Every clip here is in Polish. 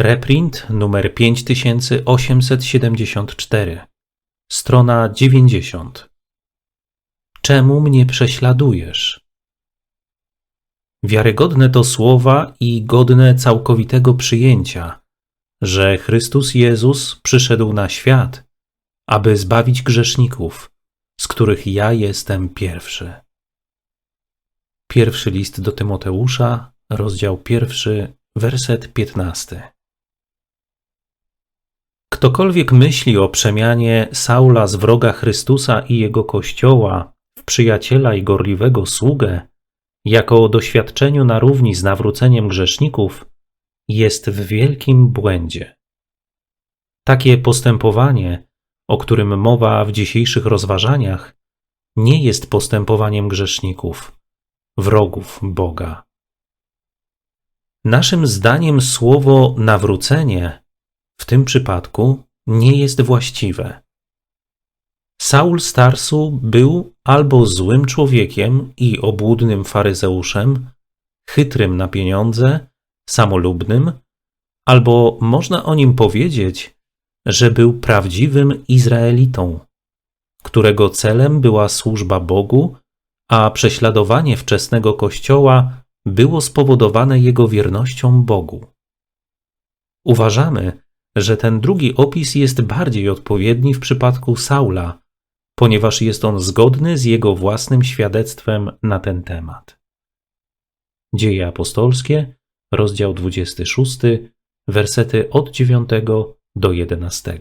Reprint numer 5874. Strona 90. Czemu mnie prześladujesz? Wiarygodne to słowa i godne całkowitego przyjęcia, że Chrystus Jezus przyszedł na świat, aby zbawić grzeszników, z których ja jestem pierwszy. Pierwszy list do Tymoteusza, rozdział pierwszy, werset piętnasty. Ktokolwiek myśli o przemianie Saula z wroga Chrystusa i jego kościoła w przyjaciela i gorliwego sługę, jako o doświadczeniu na równi z nawróceniem grzeszników, jest w wielkim błędzie. Takie postępowanie, o którym mowa w dzisiejszych rozważaniach, nie jest postępowaniem grzeszników, wrogów Boga. Naszym zdaniem słowo nawrócenie w tym przypadku nie jest właściwe. Saul Starsu był albo złym człowiekiem i obłudnym faryzeuszem, chytrym na pieniądze, samolubnym, albo można o nim powiedzieć, że był prawdziwym Izraelitą, którego celem była służba Bogu, a prześladowanie wczesnego kościoła było spowodowane jego wiernością Bogu. Uważamy, że ten drugi opis jest bardziej odpowiedni w przypadku Saula, ponieważ jest on zgodny z jego własnym świadectwem na ten temat. Dzieje apostolskie, rozdział 26, wersety od 9 do 11.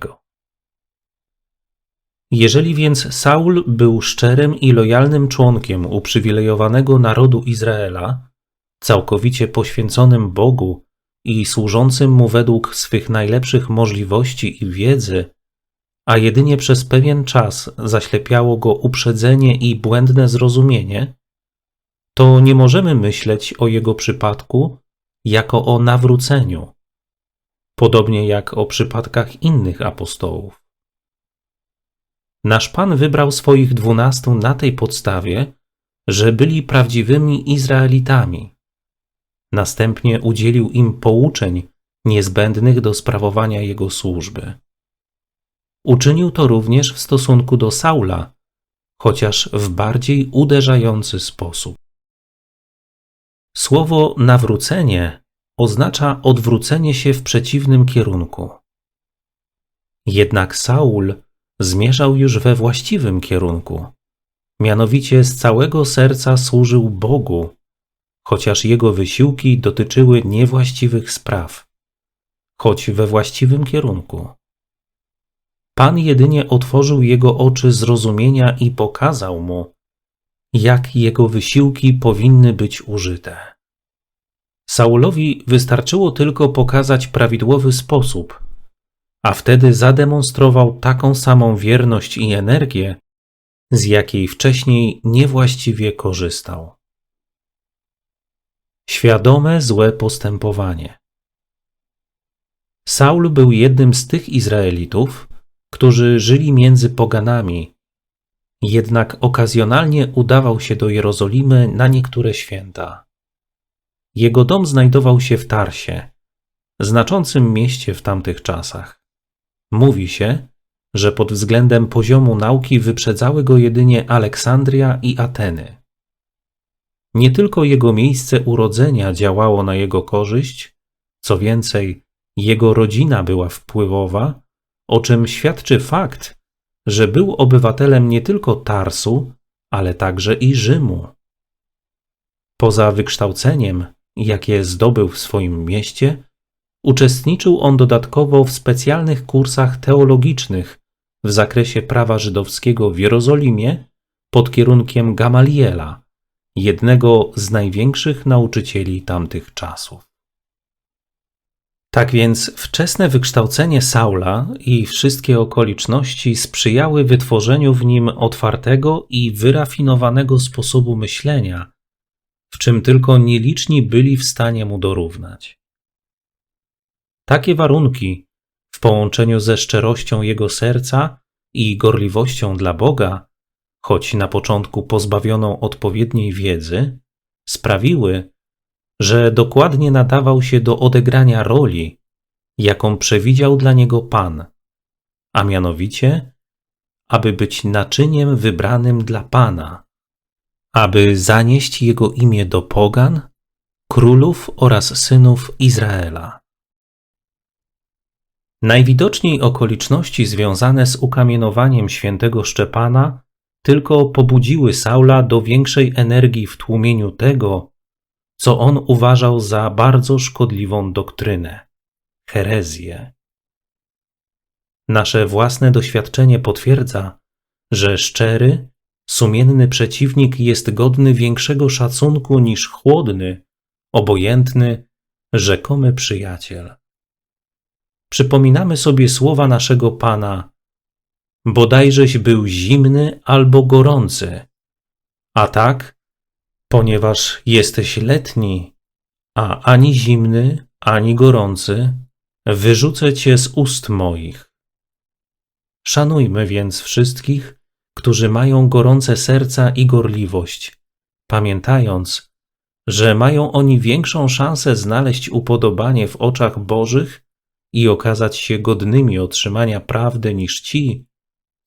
Jeżeli więc Saul był szczerym i lojalnym członkiem uprzywilejowanego narodu Izraela, całkowicie poświęconym Bogu i służącym mu według swych najlepszych możliwości i wiedzy, a jedynie przez pewien czas zaślepiało go uprzedzenie i błędne zrozumienie, to nie możemy myśleć o jego przypadku jako o nawróceniu, podobnie jak o przypadkach innych apostołów. Nasz Pan wybrał swoich dwunastu na tej podstawie, że byli prawdziwymi Izraelitami Następnie udzielił im pouczeń niezbędnych do sprawowania jego służby. Uczynił to również w stosunku do Saula, chociaż w bardziej uderzający sposób. Słowo nawrócenie oznacza odwrócenie się w przeciwnym kierunku. Jednak Saul zmierzał już we właściwym kierunku. Mianowicie z całego serca służył Bogu chociaż jego wysiłki dotyczyły niewłaściwych spraw, choć we właściwym kierunku. Pan jedynie otworzył jego oczy zrozumienia i pokazał mu, jak jego wysiłki powinny być użyte. Saulowi wystarczyło tylko pokazać prawidłowy sposób, a wtedy zademonstrował taką samą wierność i energię, z jakiej wcześniej niewłaściwie korzystał. Świadome złe postępowanie. Saul był jednym z tych Izraelitów, którzy żyli między poganami, jednak okazjonalnie udawał się do Jerozolimy na niektóre święta. Jego dom znajdował się w Tarsie, znaczącym mieście w tamtych czasach. Mówi się, że pod względem poziomu nauki wyprzedzały go jedynie Aleksandria i Ateny. Nie tylko jego miejsce urodzenia działało na jego korzyść, co więcej, jego rodzina była wpływowa, o czym świadczy fakt, że był obywatelem nie tylko Tarsu, ale także i Rzymu. Poza wykształceniem, jakie zdobył w swoim mieście, uczestniczył on dodatkowo w specjalnych kursach teologicznych w zakresie prawa żydowskiego w Jerozolimie pod kierunkiem Gamaliela, jednego z największych nauczycieli tamtych czasów. Tak więc wczesne wykształcenie Saula i wszystkie okoliczności sprzyjały wytworzeniu w nim otwartego i wyrafinowanego sposobu myślenia, w czym tylko nieliczni byli w stanie mu dorównać. Takie warunki, w połączeniu ze szczerością jego serca i gorliwością dla Boga, choć na początku pozbawioną odpowiedniej wiedzy, sprawiły, że dokładnie nadawał się do odegrania roli, jaką przewidział dla niego Pan, a mianowicie, aby być naczyniem wybranym dla Pana, aby zanieść jego imię do pogan, królów oraz synów Izraela. Najwidoczniej okoliczności związane z ukamienowaniem świętego Szczepana tylko pobudziły Saula do większej energii w tłumieniu tego, co on uważał za bardzo szkodliwą doktrynę herezję. Nasze własne doświadczenie potwierdza, że szczery, sumienny przeciwnik jest godny większego szacunku niż chłodny, obojętny, rzekomy przyjaciel. Przypominamy sobie słowa naszego Pana: Bodajżeś był zimny albo gorący, a tak, ponieważ jesteś letni, a ani zimny, ani gorący, wyrzucę cię z ust moich. Szanujmy więc wszystkich, którzy mają gorące serca i gorliwość, pamiętając, że mają oni większą szansę znaleźć upodobanie w oczach Bożych i okazać się godnymi otrzymania prawdy niż ci,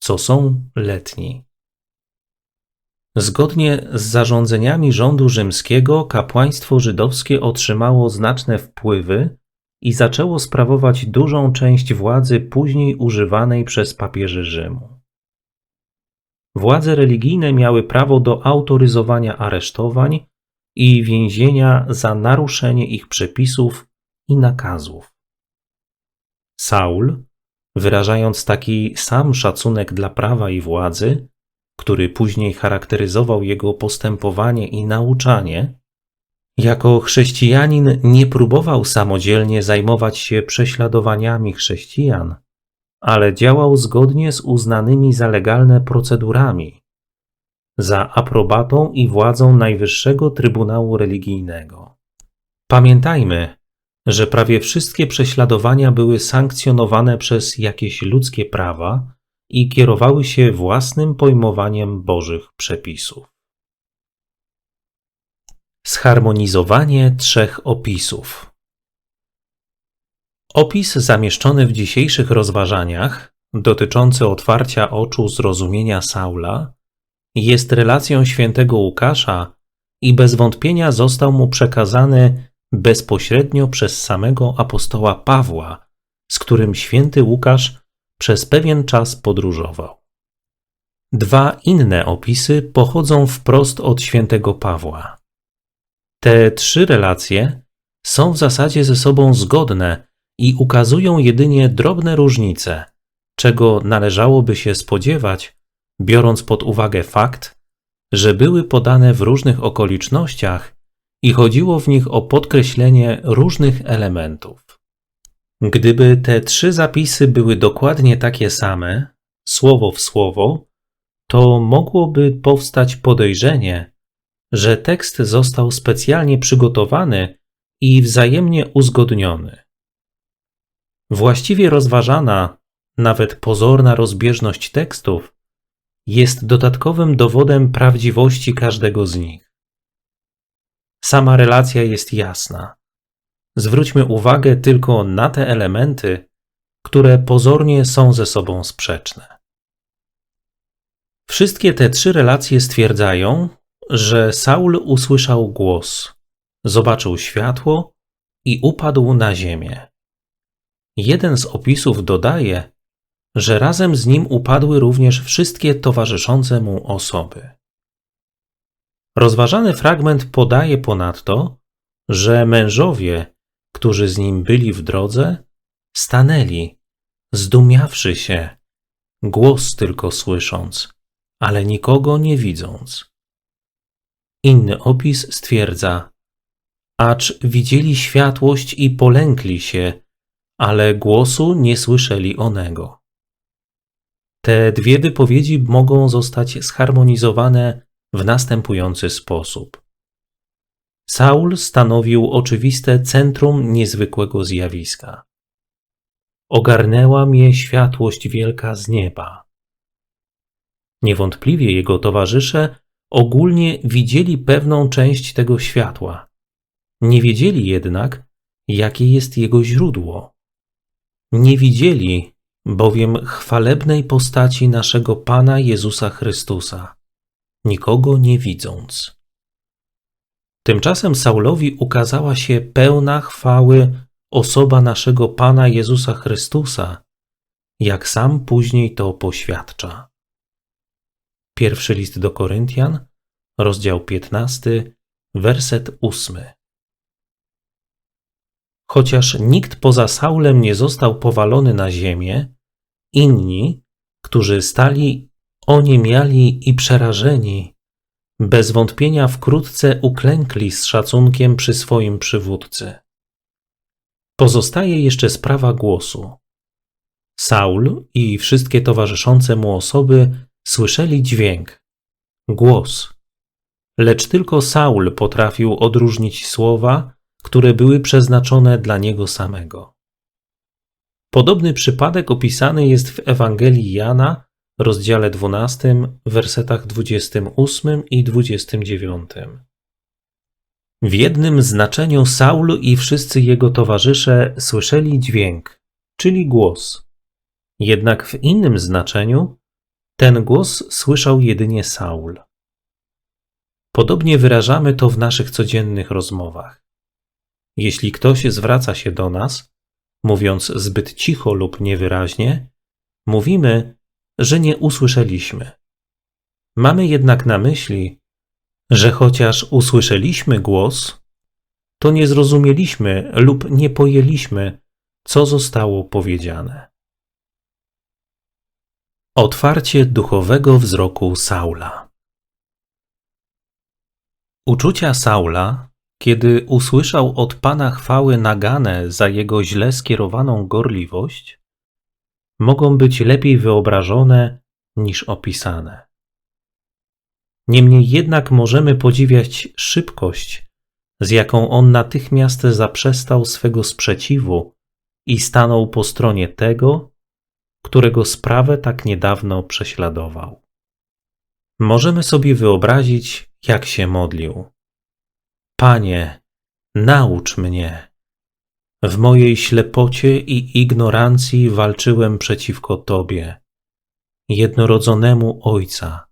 co są letni. Zgodnie z zarządzeniami rządu rzymskiego, kapłaństwo żydowskie otrzymało znaczne wpływy i zaczęło sprawować dużą część władzy później używanej przez papieży Rzymu. Władze religijne miały prawo do autoryzowania aresztowań i więzienia za naruszenie ich przepisów i nakazów. Saul, wyrażając taki sam szacunek dla prawa i władzy, który później charakteryzował jego postępowanie i nauczanie, jako chrześcijanin nie próbował samodzielnie zajmować się prześladowaniami chrześcijan, ale działał zgodnie z uznanymi za legalne procedurami, za aprobatą i władzą Najwyższego Trybunału Religijnego. Pamiętajmy, że prawie wszystkie prześladowania były sankcjonowane przez jakieś ludzkie prawa i kierowały się własnym pojmowaniem Bożych przepisów. Zharmonizowanie trzech opisów. Opis zamieszczony w dzisiejszych rozważaniach, dotyczący otwarcia oczu zrozumienia Saula, jest relacją świętego Łukasza i bez wątpienia został mu przekazany bezpośrednio przez samego apostoła Pawła, z którym święty Łukasz przez pewien czas podróżował. Dwa inne opisy pochodzą wprost od świętego Pawła. Te trzy relacje są w zasadzie ze sobą zgodne i ukazują jedynie drobne różnice, czego należałoby się spodziewać, biorąc pod uwagę fakt, że były podane w różnych okolicznościach i chodziło w nich o podkreślenie różnych elementów. Gdyby te trzy zapisy były dokładnie takie same, słowo w słowo, to mogłoby powstać podejrzenie, że tekst został specjalnie przygotowany i wzajemnie uzgodniony. Właściwie rozważana, nawet pozorna rozbieżność tekstów jest dodatkowym dowodem prawdziwości każdego z nich. Sama relacja jest jasna. Zwróćmy uwagę tylko na te elementy, które pozornie są ze sobą sprzeczne. Wszystkie te trzy relacje stwierdzają, że Saul usłyszał głos, zobaczył światło i upadł na ziemię. Jeden z opisów dodaje, że razem z nim upadły również wszystkie towarzyszące mu osoby. Rozważany fragment podaje ponadto, że mężowie, którzy z nim byli w drodze, stanęli, zdumiawszy się, głos tylko słysząc, ale nikogo nie widząc. Inny opis stwierdza: Acz widzieli światłość i polękli się, ale głosu nie słyszeli onego. Te dwie wypowiedzi mogą zostać zharmonizowane w następujący sposób. Saul stanowił oczywiste centrum niezwykłego zjawiska. Ogarnęła mnie światłość wielka z nieba. Niewątpliwie jego towarzysze ogólnie widzieli pewną część tego światła. Nie wiedzieli jednak, jakie jest jego źródło. Nie widzieli bowiem chwalebnej postaci naszego Pana Jezusa Chrystusa, nikogo nie widząc. Tymczasem Saulowi ukazała się pełna chwały osoba naszego Pana Jezusa Chrystusa, jak sam później to poświadcza. Pierwszy list do Koryntian, rozdział 15, werset 8. Chociaż nikt poza Saulem nie został powalony na ziemię, inni, którzy stali oniemiali i przerażeni, bez wątpienia wkrótce uklękli z szacunkiem przy swoim przywódcy. Pozostaje jeszcze sprawa głosu. Saul i wszystkie towarzyszące mu osoby słyszeli dźwięk, głos. Lecz tylko Saul potrafił odróżnić słowa, które były przeznaczone dla niego samego. Podobny przypadek opisany jest w Ewangelii Jana, rozdziale 12, wersetach 28 i 29. W jednym znaczeniu Saul i wszyscy jego towarzysze słyszeli dźwięk, czyli głos. Jednak w innym znaczeniu ten głos słyszał jedynie Saul. Podobnie wyrażamy to w naszych codziennych rozmowach. Jeśli ktoś zwraca się do nas, mówiąc zbyt cicho lub niewyraźnie, mówimy, że nie usłyszeliśmy. Mamy jednak na myśli, że chociaż usłyszeliśmy głos, to nie zrozumieliśmy lub nie pojęliśmy, co zostało powiedziane. Otwarcie duchowego wzroku Saula. Uczucia Saula, kiedy usłyszał od Pana chwały nagane za jego źle skierowaną gorliwość, mogą być lepiej wyobrażone niż opisane. Niemniej jednak możemy podziwiać szybkość, z jaką on natychmiast zaprzestał swego sprzeciwu i stanął po stronie tego, którego sprawę tak niedawno prześladował. Możemy sobie wyobrazić, jak się modlił. Panie, naucz mnie. W mojej ślepocie i ignorancji walczyłem przeciwko Tobie, jednorodzonemu Ojca,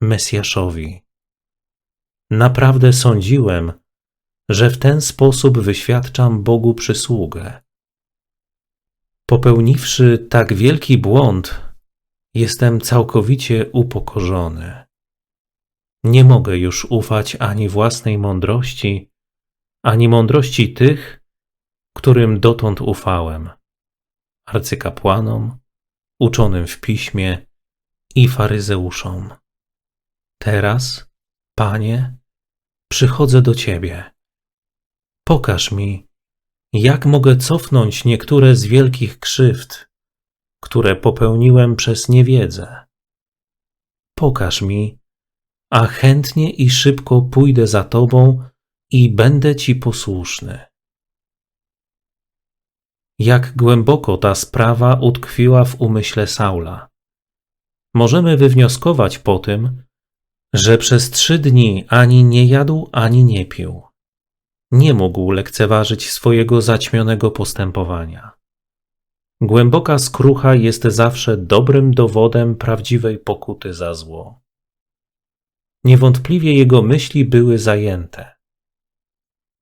Mesjaszowi. Naprawdę sądziłem, że w ten sposób wyświadczam Bogu przysługę. Popełniwszy tak wielki błąd, jestem całkowicie upokorzony. Nie mogę już ufać ani własnej mądrości, ani mądrości tych, którym dotąd ufałem arcykapłanom, uczonym w piśmie i faryzeuszom. Teraz, Panie, przychodzę do Ciebie. Pokaż mi, jak mogę cofnąć niektóre z wielkich krzywd, które popełniłem przez niewiedzę? Pokaż mi, a chętnie i szybko pójdę za Tobą i będę Ci posłuszny. Jak głęboko ta sprawa utkwiła w umyśle Saula. Możemy wywnioskować po tym, że przez trzy dni ani nie jadł, ani nie pił nie mógł lekceważyć swojego zaćmionego postępowania. Głęboka skrucha jest zawsze dobrym dowodem prawdziwej pokuty za zło. Niewątpliwie jego myśli były zajęte.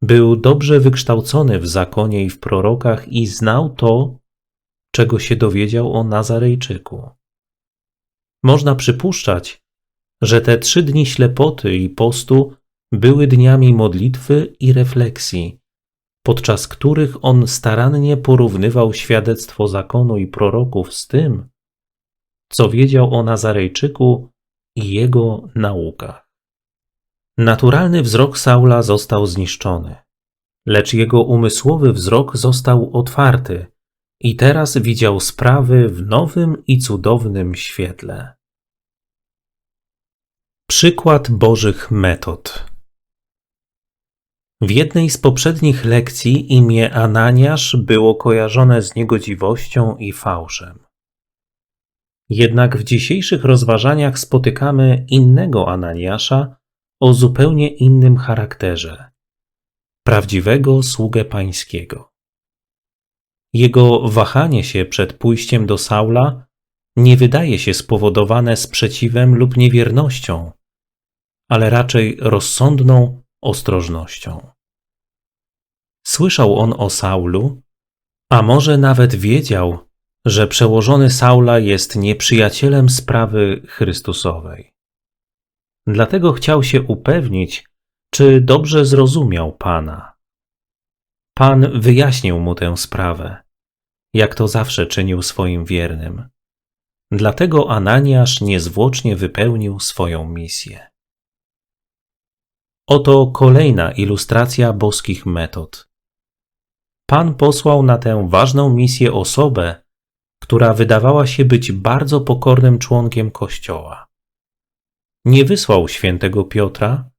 Był dobrze wykształcony w zakonie i w prorokach i znał to, czego się dowiedział o Nazarejczyku. Można przypuszczać, że te trzy dni ślepoty i postu były dniami modlitwy i refleksji, podczas których on starannie porównywał świadectwo zakonu i proroków z tym, co wiedział o Nazarejczyku i jego naukach. Naturalny wzrok Saula został zniszczony, lecz jego umysłowy wzrok został otwarty i teraz widział sprawy w nowym i cudownym świetle. Przykład Bożych metod. W jednej z poprzednich lekcji imię Ananiasz było kojarzone z niegodziwością i fałszem. Jednak w dzisiejszych rozważaniach spotykamy innego Ananiasza o zupełnie innym charakterze prawdziwego sługę pańskiego. jego wahanie się przed pójściem do Saula nie wydaje się spowodowane sprzeciwem lub niewiernością, ale raczej rozsądną ostrożnością. Słyszał on o Saulu, a może nawet wiedział, że przełożony Saula jest nieprzyjacielem sprawy Chrystusowej. Dlatego chciał się upewnić, czy dobrze zrozumiał Pana. Pan wyjaśnił mu tę sprawę, jak to zawsze czynił swoim wiernym. Dlatego Ananiasz niezwłocznie wypełnił swoją misję. Oto kolejna ilustracja boskich metod. Pan posłał na tę ważną misję osobę, która wydawała się być bardzo pokornym członkiem Kościoła. Nie wysłał świętego Piotra,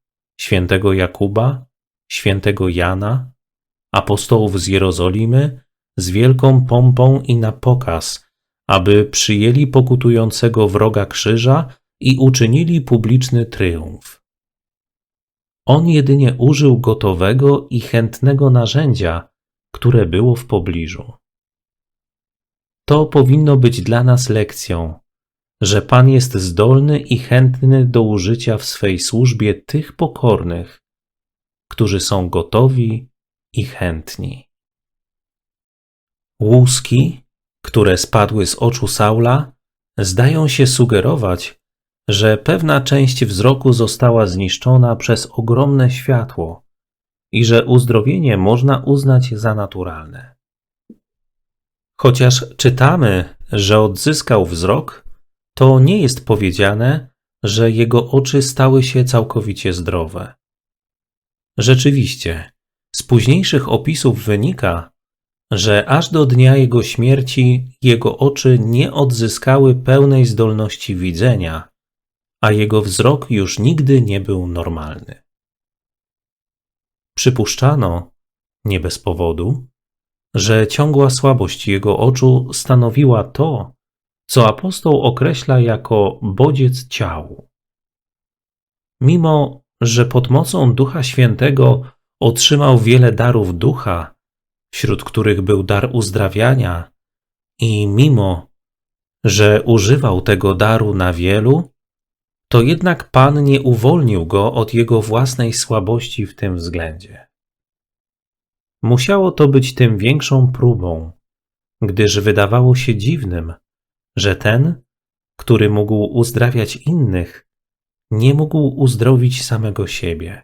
świętego Jakuba, świętego Jana, apostołów z Jerozolimy z wielką pompą i na pokaz, aby przyjęli pokutującego wroga krzyża i uczynili publiczny tryumf. On jedynie użył gotowego i chętnego narzędzia, które było w pobliżu. To powinno być dla nas lekcją, że Pan jest zdolny i chętny do użycia w swej służbie tych pokornych, którzy są gotowi i chętni. Łuski, które spadły z oczu Saula, zdają się sugerować, że pewna część wzroku została zniszczona przez ogromne światło i że uzdrowienie można uznać za naturalne. Chociaż czytamy, że odzyskał wzrok, to nie jest powiedziane, że jego oczy stały się całkowicie zdrowe. Rzeczywiście, z późniejszych opisów wynika, że aż do dnia jego śmierci jego oczy nie odzyskały pełnej zdolności widzenia, a jego wzrok już nigdy nie był normalny. Przypuszczano, nie bez powodu, że ciągła słabość jego oczu stanowiła to, co apostoł określa jako bodziec ciału. Mimo, że pod mocą Ducha Świętego otrzymał wiele darów ducha, wśród których był dar uzdrawiania, i mimo, że używał tego daru na wielu, to jednak Pan nie uwolnił go od jego własnej słabości w tym względzie. Musiało to być tym większą próbą, gdyż wydawało się dziwnym, że ten, który mógł uzdrawiać innych, nie mógł uzdrowić samego siebie,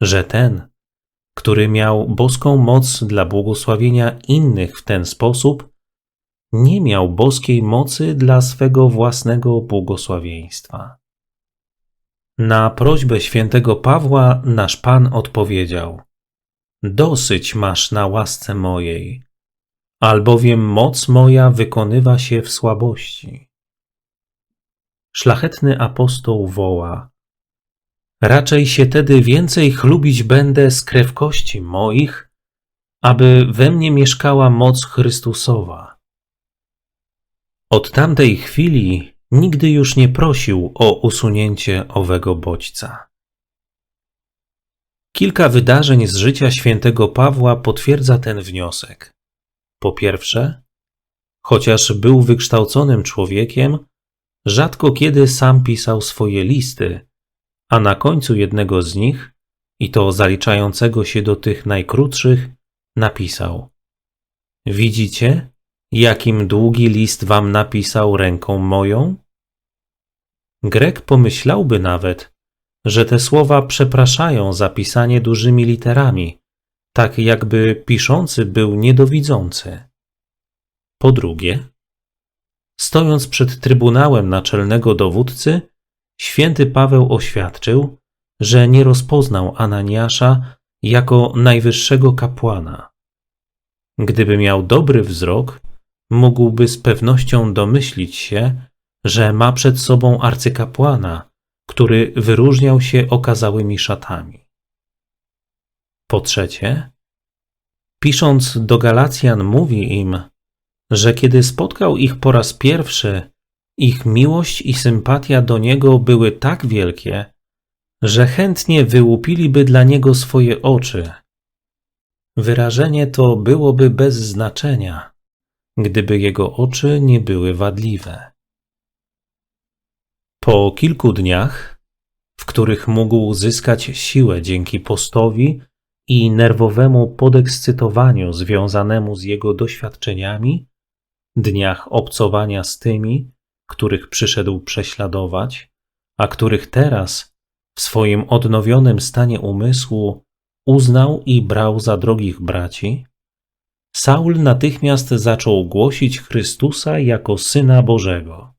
że ten, który miał boską moc dla błogosławienia innych w ten sposób, nie miał boskiej mocy dla swego własnego błogosławieństwa. Na prośbę świętego Pawła nasz Pan odpowiedział: Dosyć masz na łasce mojej, albowiem moc moja wykonywa się w słabości. Szlachetny apostoł woła: Raczej się tedy więcej chlubić będę z krewkości moich, aby we mnie mieszkała moc Chrystusowa. Od tamtej chwili nigdy już nie prosił o usunięcie owego bodźca. Kilka wydarzeń z życia świętego Pawła potwierdza ten wniosek. Po pierwsze, chociaż był wykształconym człowiekiem, rzadko kiedy sam pisał swoje listy, a na końcu jednego z nich, i to zaliczającego się do tych najkrótszych, napisał: Widzicie, jakim długi list wam napisał ręką moją? Grek pomyślałby nawet, że te słowa przepraszają za pisanie dużymi literami, tak jakby piszący był niedowidzący. Po drugie, stojąc przed trybunałem naczelnego dowódcy, święty Paweł oświadczył, że nie rozpoznał Ananiasza jako najwyższego kapłana. Gdyby miał dobry wzrok, mógłby z pewnością domyślić się, że ma przed sobą arcykapłana, który wyróżniał się okazałymi szatami. Po trzecie, pisząc do Galacjan, mówi im, że kiedy spotkał ich po raz pierwszy, ich miłość i sympatia do niego były tak wielkie, że chętnie wyłupiliby dla niego swoje oczy. Wyrażenie to byłoby bez znaczenia, gdyby jego oczy nie były wadliwe. Po kilku dniach, w których mógł zyskać siłę dzięki postowi i nerwowemu podekscytowaniu związanemu z jego doświadczeniami, dniach obcowania z tymi, których przyszedł prześladować, a których teraz, w swoim odnowionym stanie umysłu, uznał i brał za drogich braci, Saul natychmiast zaczął głosić Chrystusa jako Syna Bożego,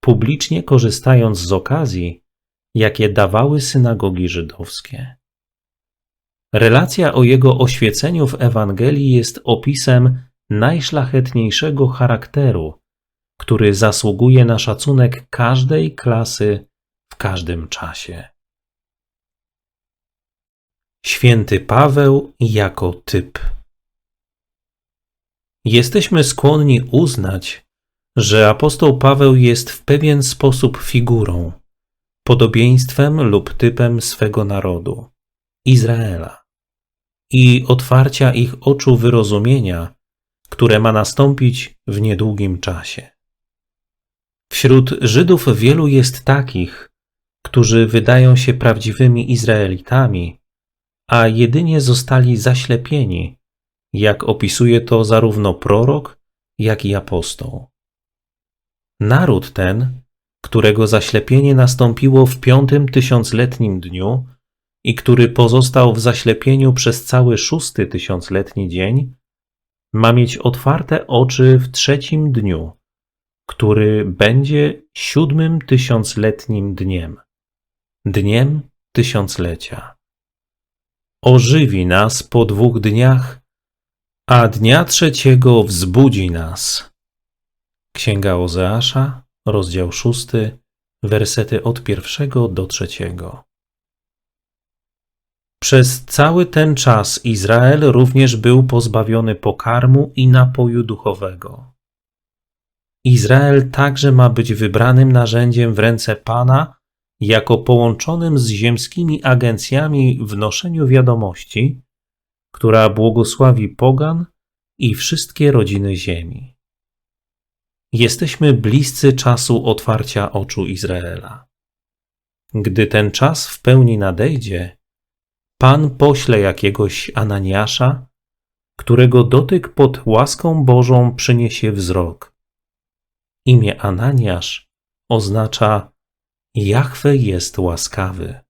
publicznie korzystając z okazji, jakie dawały synagogi żydowskie. Relacja o jego oświeceniu w Ewangelii jest opisem najszlachetniejszego charakteru, który zasługuje na szacunek każdej klasy w każdym czasie. Święty Paweł jako typ. Jesteśmy skłonni uznać, że apostoł Paweł jest w pewien sposób figurą, podobieństwem lub typem swego narodu Izraela i otwarcia ich oczu wyrozumienia, które ma nastąpić w niedługim czasie. Wśród Żydów wielu jest takich, którzy wydają się prawdziwymi Izraelitami, a jedynie zostali zaślepieni, jak opisuje to zarówno prorok, jak i apostoł. Naród ten, którego zaślepienie nastąpiło w piątym tysiącletnim dniu i który pozostał w zaślepieniu przez cały szósty tysiącletni dzień, ma mieć otwarte oczy w trzecim dniu, który będzie siódmym tysiącletnim dniem, dniem tysiąclecia. Ożywi nas po dwóch dniach, a dnia trzeciego wzbudzi nas. Księga Ozeasza, rozdział szósty, wersety od pierwszego do trzeciego. Przez cały ten czas Izrael również był pozbawiony pokarmu i napoju duchowego. Izrael także ma być wybranym narzędziem w ręce Pana, jako połączonym z ziemskimi agencjami w noszeniu wiadomości, która błogosławi Pogan i wszystkie rodziny ziemi. Jesteśmy bliscy czasu otwarcia oczu Izraela. Gdy ten czas w pełni nadejdzie, Pan pośle jakiegoś Ananiasza, którego dotyk pod łaską Bożą przyniesie wzrok. Imię Ananiasz oznacza Jahwe jest łaskawy.